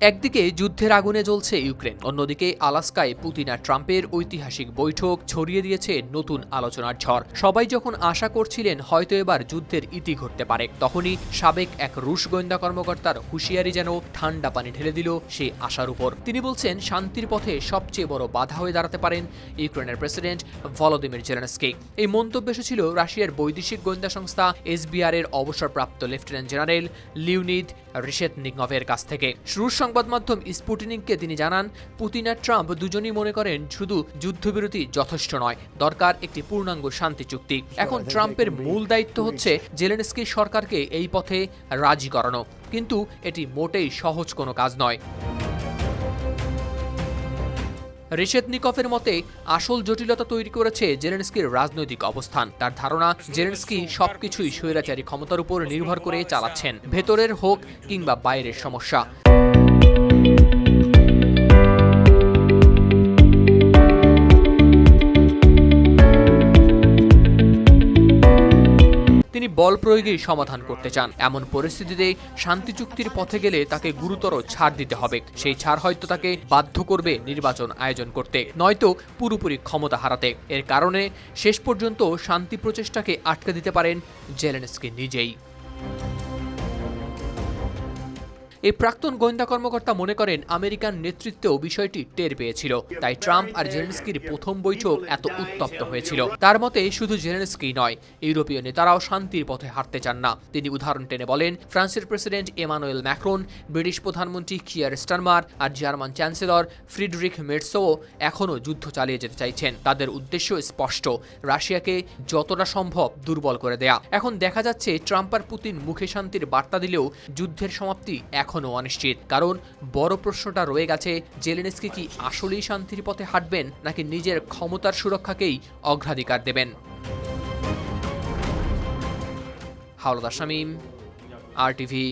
একদিকে যুদ্ধের আগুনে জ্বলছে ইউক্রেন, অন্যদিকে আলাস্কায় পুতিন আর ট্রাম্পের ঐতিহাসিক বৈঠক ছড়িয়ে দিয়েছে নতুন আলোচনার ঝড়। সবাই যখন আশা করছিলেন হয়তো এবার যুদ্ধের ইতি ঘটতে পারে, তখনই সাবেক এক রুশ গোয়েন্দা কর্মকর্তার হুঁশিয়ারি যেন ঠান্ডা পানি ঢেলে দিল সেই আশার উপর। তিনি বলছেন, শান্তির পথে সবচেয়ে বড় বাধা হয়ে দাঁড়াতে পারেন ইউক্রেনের প্রেসিডেন্ট ভলোদিমির জেলেনস্কি। এই মন্তব্য এসেছিল রাশিয়ার বৈদেশিক গোয়েন্দা সংস্থা এসবিআর এর অবসরপ্রাপ্ত লেফটেন্যান্ট জেনারেল লিউনিদ রিশেতনিকভের কাছ থেকে। রুশ সংবাদ মাধ্যম স্পুটিনিককে তিনি জানান, পুতিন আর ট্রাম্প দুজনই মনে করেন শুধু যুদ্ধবিরতি যথেষ্ট নয়, দরকার একটি পূর্ণাঙ্গ শান্তি চুক্তি। এখন ট্রাম্পের মূল দায়িত্ব হচ্ছে জেলেনস্কি সরকারকে এই পথে রাজি করানো। কিন্তু এটি মোটেই সহজ কোনো কাজ নয়। রিশেতনিকফের মতে, আসল জটিলতা তৈরি করেছে জেলেনস্কির রাজনৈতিক অবস্থান। তার ধারণা, জেলেনস্কি সবকিছুই স্বৈরাচারী ক্ষমতার উপর নির্ভর করে চালাচ্ছেন, ভেতরের হোক কিংবা বাইরের সমস্যা। বল প্রয়োগেই সমাধান করতে চান। এমন পরিস্থিতিতে শান্তি চুক্তির পথে গেলে তাকে গুরুতর ছাড় দিতে হবে। সেই ছাড় হয়তো তাকে বাধ্য করবে নির্বাচন আয়োজন করতে, নয়তো পুরোপুরি ক্ষমতা হারাতে। এর কারণে শেষ পর্যন্ত শান্তি প্রচেষ্টাকে আটকে দিতে পারেন জেলেনস্কি নিজেই। এই প্রাক্তন গোয়েন্দা কর্মকর্তা মনে করেন আমেরিকান নেতৃত্বেও বিষয়টি টের পেয়েছিল। তাই ট্রাম্প আর জেলেনস্কির প্রথম বৈঠক এত উত্তপ্ত হয়েছিল। তার মতে, শুধু জেলেনস্কি নয়, ইউরোপীয় নেতারাও শান্তির পথে হাঁটতে চান না। তিনি উদাহরণ টেনে বলেন, ফ্রান্সের প্রেসিডেন্ট এমানুয়েল ম্যাক্রন, ব্রিটিশ প্রধানমন্ত্রী কিয়ার স্টারমার আর জার্মান চ্যান্সেলর ফ্রিডরিক মেটসো এখনও যুদ্ধ চালিয়ে যেতে চাইছেন। তাদের উদ্দেশ্য স্পষ্ট, রাশিয়াকে যতটা সম্ভব দুর্বল করে দেয়া। এখন দেখা যাচ্ছে, ট্রাম্প আর পুতিন মুখে শান্তির বার্তা দিলেও যুদ্ধের সমাপ্তি এখনও অনিশ্চিত। কারণ বড় প্রশ্নটা রয়ে গেছে, জেলেনস্কি কি আসলেই শান্তির পথে হাঁটবেন, নাকি নিজের ক্ষমতার সুরক্ষাকেই অগ্রাধিকার দেবেন? হাওলাদার শামীম, আর টিভি